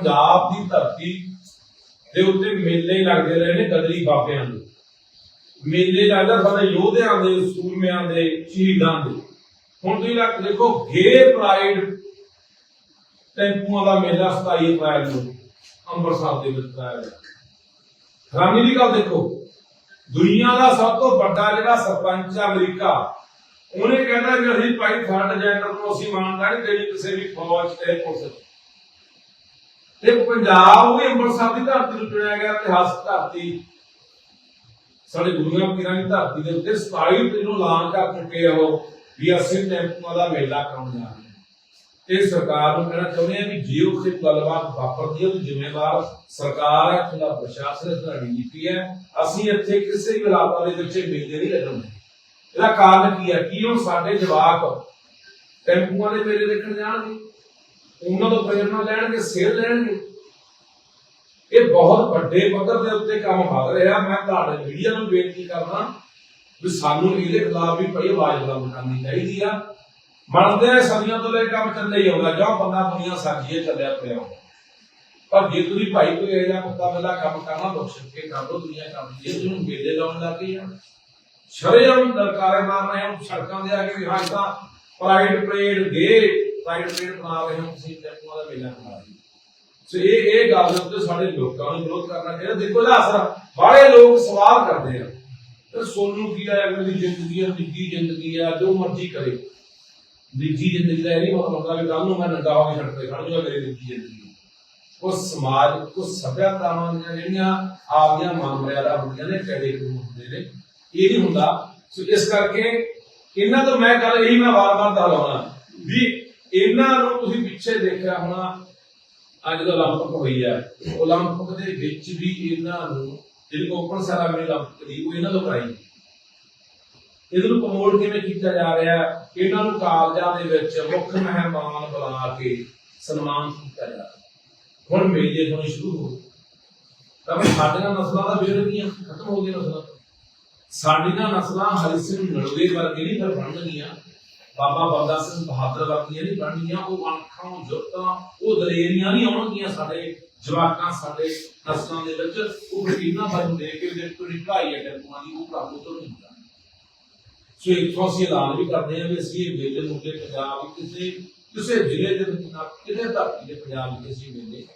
ਪੰਜਾਬ ਦੀ ਧਰਤੀ ਦੇ ਉੱਤੇ ਮੇਲੇ ਲੱਗਦੇ ਰਹੇ ਨੇ ਗਦਰੀ ਬਾਬਿਆਂ ਦੇ। ਮੇਲੇ ਲੱਗਦਾ ਸਾਡੇ ਯੋਧਿਆਂ ਦੇ, ਸੂਰਮਿਆਂ ਦੇ, ਸ਼ਹੀਦਾਂ ਦੇ। ਹੁਣ ਤੁਸੀਂ ਲੱਗ ਦੇਖੋ ਗੇ ਪ੍ਰਾਈਡ ਟੈਂਪੂਆਂ ਦਾ ਮੇਲਾ 27 ਅਪ੍ਰੈਲ ਨੂੰ ਅੰਮ੍ਰਿਤਸਰ ਦੇ ਵਿੱਚ ਕਰਾਇਆ ਗਿਆ। ਹੈਰਾਨੀ ਦੀ ਗੱਲ ਦੇਖੋ, ਦੁਨੀਆ ਦਾ ਸਭ ਤੋਂ ਵੱਡਾ ਜਿਹੜਾ ਸਰਪੰਚ ਅਮਰੀਕਾ, ਉਹਨੇ ਕਹਿੰਦਾ ਵੀ ਅਸੀਂ ਭਾਈ ਥਰਡ ਜੈਂਡਰ ਨੂੰ ਅਸੀਂ ਮੰਨਦਾ ਨਹੀਂ ਦੇਣੀ, ਕਿਸੇ ਵੀ ਫੌਜ ਤੇ ਪੁਲਿਸ ਤੇ ਪੰਜਾਬ ਵੀ ਅੰਮ੍ਰਿਤਸਰ ਦੀ ਧਰਤੀ ਨੂੰ ਚੁਣਿਆ ਗਿਆ, ਇਤਿਹਾਸਕ ਧਰਤੀ। ਸਾਡੇ ਗੁਰੂਆਂ ਪੀਰਾਂ ਦੀ ਧਰਤੀ ਦੇ ਉੱਤੇ 27 ਤਰੀਕ ਨੂੰ ਐਲਾਨ ਕਰ ਚੁੱਕੇ ਆ ਉਹ, ਵੀ ਅਸੀਂ ਟੈਂਪੂਆਂ ਦਾ ਮੇਲਾ ਕਰਾਉਣ ਜਾ ਰਹੇ ਤੇ ਸਰਕਾਰ ਨੂੰ ਕਹਿਣਾ ਚਾਹੁੰਦੇ ਆ ਵੀ ਜੇ ਉੱਥੇ ਗੱਲਬਾਤ ਵਾਪਰਦੀ ਹੈ, ਤਾਂ ਜ਼ਿੰਮੇਵਾਰ ਸਰਕਾਰ ਹੈ ਖੁਦਾ ਪ੍ਰਸ਼ਾਸਨ ਹੈ ਨੀਤੀ ਹੈ। ਅਸੀਂ ਇੱਥੇ ਕਿਸੇ ਵੀ ਹਾਲਾਤਾਂ ਦੇ ਵਿੱਚ ਮੇਲੇ ਨਹੀਂ ਲੱਗਣ ਦੇਣੇ ਇਹਦਾ ਕਾਰਨ ਕੀ ਹੈ? ਕੀ ਹੁਣ ਸਾਡੇ ਜਵਾਕ ਟੈਂਪੂਆਂ ਦੇ ਮੇਲੇ ਦੇਖਣ ਜਾਣਗੇ? ਉਹਨਾਂ ਤੋਂ ਪ੍ਰੇਰਨਾ ਲੈਣਗੇ, ਸੇਧ ਲੈਣਗੇ। ਇਹ ਬਹੁਤ ਵੱਡੇ ਪੱਧਰ ਦੇ ਉੱਤੇ ਕੰਮ ਵੱਧ ਰਿਹਾ। ਮੈਂ ਤੁਹਾਡੇ ਮੀਡੀਆ ਨੂੰ ਬੇਨਤੀ ਕਰਦਾ ਵੀ ਸਾਨੂੰ ਇਹਦੇ ਖਿਲਾਫ ਵੀ ਬੜੀ ਆਵਾਜ਼ ਬੁਲੰਦ ਕਰਨੀ ਚਾਹੀਦੀ ਆ। ਮੰਨਦੇ ਆ ਸਦੀਆਂ ਤੋਂ ਲੈ ਕੰਮ ਚੱਲੇ ਹੀ ਆਉਂਦਾ, ਜਾਂ ਬੰਦਾ ਦੁਨੀਆ ਸਾਜੀਏ ਚੱਲਿਆ ਪਿਆ ਹੁੰਦਾ। ਪਰ ਜੇ ਤੁਸੀਂ ਭਾਈ ਕੋਈ ਇਹ ਜਿਹਾ ਕੁੱਤਾ ਬਿੱਲਾ ਕੰਮ ਕਰਨਾ ਦੁੱਖ ਸੁੱਖ ਕੇ ਕਰ ਲੋ ਦੁਨੀਆ ਕਰਦੀ ਹੈ ਜਿਹਨੂੰ ਮੇਲੇ ਲਾਉਣ ਲੱਗ ਗਈ ਆ। ਸ਼ਰੇਆਮ ਦਰਕਾਰੇ ਮਾਰ ਰਹੇ ਹਾਂ ਸੜਕਾਂ ਦੇ ਆ ਕੇ ਵੀ ਹਾਂ, ਇਹ ਤਾਂ pride parade gay pride parade ਬਣਾ ਰਹੇ ਹੋ, ਤੁਸੀਂ ਟੈਂਪੂਆਂ ਦਾ ਮੇਲਾ ਬਣਾ ਰਹੇ ਸੋ ਇਹ ਇਹ ਗੱਲ ਉੱਤੇ ਸਾਡੇ ਲੋਕਾਂ ਨੂੰ ਵਿਰੋਧ ਕਰਨਾ ਚਾਹੀਦਾ। ਦੇਖੋ ਇਹਦਾ ਅਸਰ ਬਾਹਲੇ ਲੋਕ ਸਵਾਲ ਕਰਦੇ ਆ। ਤੇ ਸੋਨੂੰ ਕੀ ਆ ਅਗਲੇ ਜ਼ਿੰਦਗੀ ਆ, ਨਿੱਜੀ ਜ਼ਿੰਦਗੀ ਆ, ਜੋ ਮਰਜ਼ੀ ਕਰੇ। ਨਿੱਜੀ ਜ਼ਿੰਦਗੀ ਦਾ ਇਹ ਨਹੀਂ ਮਤਲਬ ਹੁੰਦਾ ਕਿ ਕੱਲ ਨੂੰ ਮੈਂ ਨੰਗਾ ਹੋ ਕੇ ਸੜਕ ਤੇ ਖੜ ਜਾਊਗਾ ਮੇਰੀ ਨਿੱਜੀ ਜ਼ਿੰਦਗੀ ਉਹ ਸਮਾਜ ਉਹ ਸਭਿਆਤਾਵਾਂ ਦੀਆਂ ਜਿਹੜੀਆਂ ਆਪਦੀਆਂ ਮਨ ਮਰਿਆਦਾ ਹੁੰਦੀਆਂ ਨੇ, ਕਦੇ ਹੁੰਦੇ ਨੇ, ਇਹ ਨਹੀਂ ਹੁੰਦਾ। ਸੋ ਇਸ ਕਰਕੇ ਇਹਨਾਂ ਤੋਂ ਮੈਂ ਗੱਲ ਇਹੀ ਮੈਂ ਵਾਰ-ਵਾਰ ਦੁਹਰਾਉਣਾ ਵੀ ਇਹਨਾਂ ਨੂੰ ਤੁਸੀਂ ਪਿੱਛੇ ਦੇਖਿਆ ਹੋਣਾ ਅੱਜ ਦਾ 올림픽 ਹੋਈ ਹੈ 올림픽 ਦੇ ਵਿੱਚ ਵੀ ਇਹਨਾਂ ਨੂੰ ਜਿਹੜੀ ਓਪਨ ਸੈਰਾਮਨੀ 올림픽 ਦੀ ਉਹ ਇਹਨਾਂ ਤੋਂ ਕਰਾਈ ਇਹਦੇ ਨੂੰ ਪ੍ਰਮੋਟ ਕਿਵੇਂ ਕੀਤਾ ਜਾ ਰਿਹਾ ਹੈ? ਇਹਨਾਂ ਨੂੰ ਕਾਲਜਾਂ ਦੇ ਵਿੱਚ ਮੁੱਖ ਮਹਿਮਾਨ ਬੁਲਾ ਕੇ ਸਨਮਾਨ ਕੀਤਾ ਜਾ ਰਿਹਾ ਹੁਣ ਮੇਲੇ ਹੋਣੇ ਸ਼ੁਰੂ ਹੋ ਗਏ ਤਾਂ ਵੀ ਸਾਡੀਆਂ ਨਸਲਾਂ ਦਾ ਵਿਰੋਧ ਨਹੀਂ ਖਤਮ ਹੋ ਗਈਆਂ ਨਸਲਾਂ ਸਾਡੀਆਂ ਨਸਲਾਂ ਹਰੀ ਸਿੰਘ ਨਲਵੇ ਵਰਗੇ ਨਹੀਂ ਫਿਰ ਬਣਨਗੀਆਂ ਬਾਬਾ ਬੰਦਾ ਸਿੰਘ ਬਹਾਦਰ ਵਰਗੀਆਂ ਨਹੀਂ ਬਣਨਗੀਆਂ ਉਹ ਅਣਖਾਂ ਜੁਰਤਾਂ ਉਹ ਦਲੇਰੀਆਂ ਨਹੀਂ ਆਉਣਗੀਆਂ ਸਾਡੇ ਜਵਾਕਾਂ, ਸਾਡੇ ਨਸਲਾਂ ਦੇ ਵਿੱਚ। ਉਹ ਫਿਰ ਇਹਨਾਂ ਬਾਰੇ ਦੇਖ ਕੇ ਦੇਖ ਕੋਈ ਢਾਈ ਅਟੈਂਪਾਂ ਦੀ ਉਹ ਪ੍ਰਾਪਤ ਤੋਂ ਨਹੀਂ ਹੁੰਦਾ। ਸੋ ਇੱਕ ਅਸੀਂ ਐਲਾਨ ਵੀ ਕਰਦੇ ਹਾਂ ਵੀ ਅਸੀਂ ਇਹ ਮੇਲੇ ਨੂੰ ਤੇ ਪੰਜਾਬ ਕਿਸੇ ਕਿਸੇ ਜ਼ਿਲ੍ਹੇ ਦੇ ਵਿੱਚ ਨਾ, ਕਿਤੇ ਧਰਤੀ ਦੇ ਪੰਜਾਬ ਵਿੱਚ ਮੇਲੇ